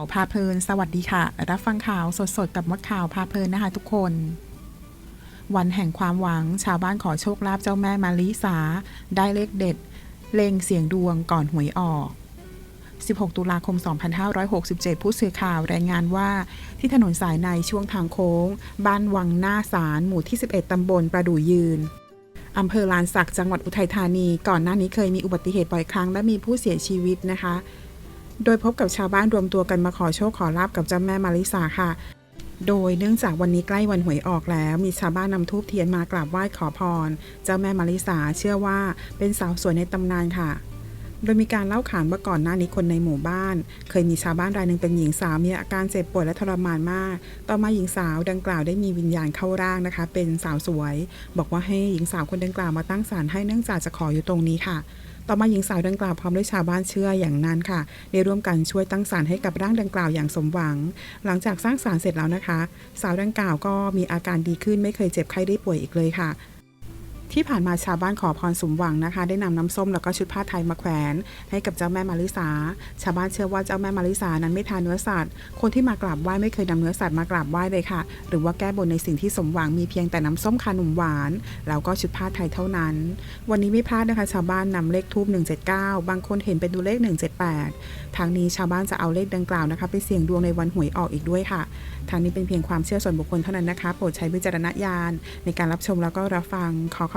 ข่าวพาเพลิน สวัสดีค่ะ รับฟังข่าวสดๆ กับมดข่าวพาเพลินนะคะทุกคน วันแห่งความหวัง ชาวบ้านขอโชคลาภเจ้าแม่มาลิสา ได้เลขเด็ด เลงเสียงดวงก่อนหวยออก 16 ตุลาคม 2567 ผู้สื่อข่าวรายงานว่าที่ถนนสายในช่วงทางโค้ง บ้านวังหน้าสารหมู่ที่ 11 ตำบลประดู่ยืนอำเภอลานสักจังหวัดอุทัยธานี ก่อนหน้านี้เคยมีอุบัติเหตุบ่อยครั้งและมีผู้เสียชีวิตนะคะ โดยพบกับชาวบ้านรวมตัวกันมาขอโชคขอลาบกับเจ้าแม่มาริสาค่ะ โดยเนื่องจากวันนี้ใกล้วันหวยออกแล้ว มีชาวบ้านนำทูบเทียนมากราบไหว้ขอพร เจ้าแม่มาริสาเชื่อว่าเป็นสาวสวยในตำนานค่ะโดยมีการเล่าขานว่าก่อนหน้านี้คนในหมู่บ้าน เคยมีชาวบ้านรายหนึ่งเป็นหญิงสาวมีอาการเจ็บป่วยและทรมานมาก ต่อมาหญิงสาวดังกล่าวได้มีวิญญาณเข้าร่างนะคะ เป็นสาวสวย บอกว่าให้หญิงสาวคนดังกล่าวมาตั้งศาลให้เนื่องจากจะขออยู่ตรงนี้ค่ะ ต่อมาหญิงสาวดังกล่าวพร้อมด้วยชาวบ้านเชื่ออย่างนั้นค่ะได้ร่วมกันช่วยตั้งศาลให้กับร่างดังกล่าวอย่างสมหวัง หลังจากสร้างศาลเสร็จแล้วนะคะ สาวดังกล่าวก็มีอาการดีขึ้นไม่เคยเจ็บไข้ได้ป่วยอีกเลยค่ะ ที่ผ่านมาชาวบ้านขอพรสมหวังนะคะ ได้นำน้ำส้มแล้วก็ชุดผ้าไทยมาแขวน ให้กับเจ้าแม่มาริสา ชาวบ้านเชื่อว่าเจ้าแม่มาริสานั้นไม่ทานเนื้อสัตว์ คนที่มากราบไหว้ไม่เคยนำเนื้อสัตว์มากราบไหว้เลยค่ะ หรือว่าแก้บนในสิ่งที่สมหวังมีเพียงแต่น้ำส้มขนมหวาน แล้วก็ชุดผ้าไทยเท่านั้น วันนี้ไม่พลาดนะคะ ชาวบ้านนำเลขทูบ179 บางคนเห็นเป็นดูเลข 178 ทางนี้ชาวบ้านจะเอาเลขดังกล่าวนะคะไปเสี่ยงดวงในวันหวยออกอีกด้วยค่ะ ทางนี้เป็นเพียงความเชื่อส่วนบุคคลเท่านั้นนะคะ โปรดใช้วิจารณญาณในการรับชมแล้วก็รับฟังขอข